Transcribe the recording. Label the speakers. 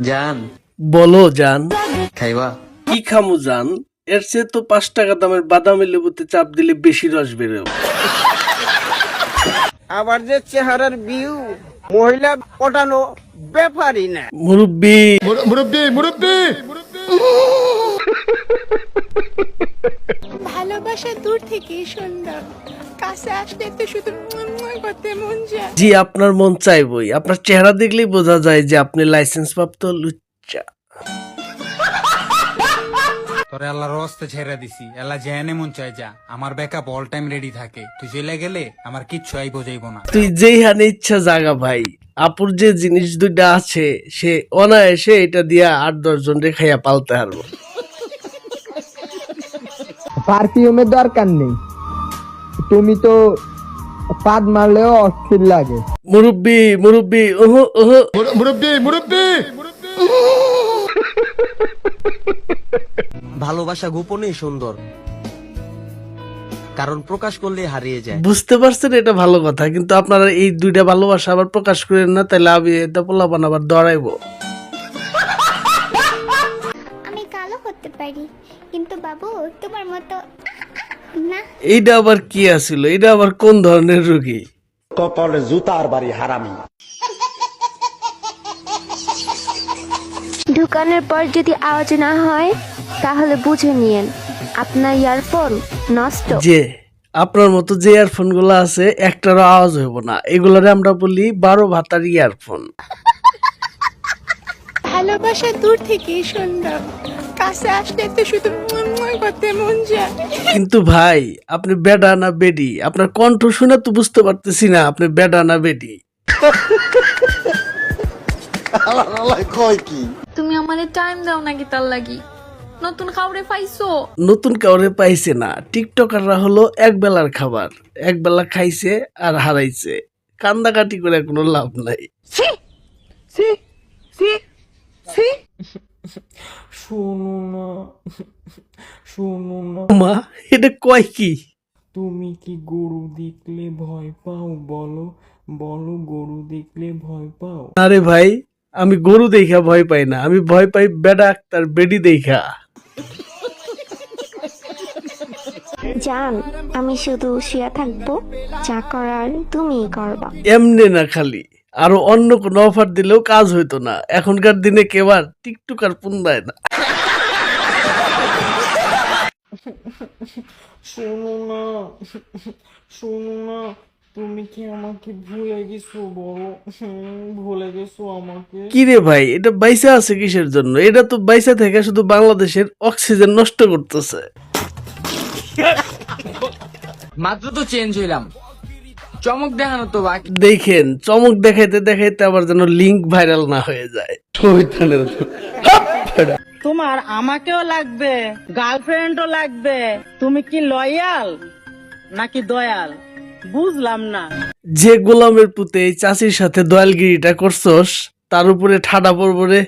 Speaker 1: জান।
Speaker 2: বলো জান।
Speaker 1: খাইবা?
Speaker 2: কি খামু জান? এর চেয়ে তো পাঁচ টাকা দামের বাদামি লেবুতে চাপ দিলে বেশি রস বেরো
Speaker 3: আবার যে চেহারার বিউ মহিলা পটানো ব্যাপারই না।
Speaker 2: মুরব্বী!
Speaker 4: ভালোবাসা দূর থেকেই সুন্দর। কাছে আসলে তো শুধু করতে মন
Speaker 2: জি আপনার মন চাইবই আপনার চেহারা দেখলেই বোঝা যায় যে আপনি লাইসেন্স প্রাপ্ত লুচ্চা।
Speaker 5: তোরে আল্লাহর রস্তে ছেড়ে দিছি। আল্লাহ জেনে মন চাই যা। আমার ব্যাকআপ অল টাইম রেডি থাকে। তুই চলে গেলে আমার কিচ্ছু আই বোঝাইব না।
Speaker 2: তুই যেই হানে ইচ্ছা জাগা ভাই। আপুর যে জিনিস দুইটা আছে সে অনায়াসে এটা দিয়া আট দশ জন রে খাইয়া পালতে হারবো।
Speaker 6: পারফিউমের দরকার নেই। তুমি তো পাদ মারলেও অস্থির লাগে।
Speaker 2: মুরব্বী মুরব্বী ওহো ওহো।
Speaker 7: ভালোবাসা গোপনেই সুন্দর। কারণ প্রকাশ করলে হারিয়ে যায়।
Speaker 2: বুঝতে পারছেন এটা ভালো কথা। কিন্তু আপনারা এই দুইটা ভালোবাসা আবার প্রকাশ করেন না তাহলে আমি এটা পোলাপান আবার দড়াইবো।
Speaker 4: আমি কালো হতে পারি। কিন্তু বাবু তোমার মতো না।
Speaker 2: এইটা আবার কি আছিল? এটা আবার কোন ধরনের রোগী?
Speaker 8: কপালে জুতার বাড়ি হারামি।
Speaker 9: ঢুকানোর পর যদি আওয়াজ না হয় তাহলে বুঝে নিয়েন আপনার ইয়ারফোন নষ্ট।
Speaker 2: যে আপনার মতো যে ইয়ারফোনগুলো আছে একটারও আওয়াজ হইব না। এগুলোরে আমরা বলি বারো ভাতার ইয়ারফোন।
Speaker 4: ভালোবাসা দূর থেকেই সুন্দর। কাছে আসলে তো শুধু করতে মন যায়।
Speaker 2: কিন্তু ভাই আপনি বেডা না বেডি? আপনার কণ্ঠ শুনে তো বুঝতে পারতেছি না আপনি বেডা না বেডি।
Speaker 8: কয় কি?
Speaker 10: তুমি আমাদের টাইম দাও নাকি তার লাগি? নতুন খাওয়ারে পাইছো?
Speaker 2: নতুন কাউরে পাইছে না। টিকটকাররা হলো এক বেলার খাবার। এক বেলা খাইছে আর হারাইছে। কান্দাকাটি করে কোনো লাভ নাই।
Speaker 11: শোনো না শোনো না
Speaker 2: মা এটা কয় কি?
Speaker 11: তুমি কি গরু দেখলে ভয় পাও? বলো বলো গরু দেখলে ভয় পাও?
Speaker 2: আরে ভাই আমি গরু দেখা ভয় পাই না। আমি ভয় পাই বেডা তার বেডি দেখা।
Speaker 9: জান আমি শুধু শুয়ে থাকব। যা করার তুমিই করবা।
Speaker 2: এমনি না খালি। আরও অন্য কোনো অফার দিলেও কাজ হইতো না। এখনকার দিনে কেবার টিকটক আর পুন্দায় না।
Speaker 11: শোনো না শোনো না তুমি কি আমাকে ভুলে গেছো বলো? ভুলে গেছো আমাকে?
Speaker 2: কি রে ভাই এটা বাইসা আছে কিসের জন্য? এটা তো বাইসা থেকে শুধু বাংলাদেশের অক্সিজেন নষ্ট করতেছে।
Speaker 5: মাত্র তো চেঞ্জ হইলাম। চমক দেখানো তো বাকি।
Speaker 2: দেখেন চমক দেখাইতে দেখাইতে আবার যেন লিংক ভাইরাল না হয়ে যায়।
Speaker 3: তোমার আমাকেও লাগবে গার্লফ্রেন্ডও লাগবে। তুমি কি লয়াল নাকি দয়াল? বুঝলাম না।
Speaker 2: যে গোলামের পুতে চাষির সাথে দয়ালগিরিটা করছস, তার উপরে ঠাডা পড়ব রে।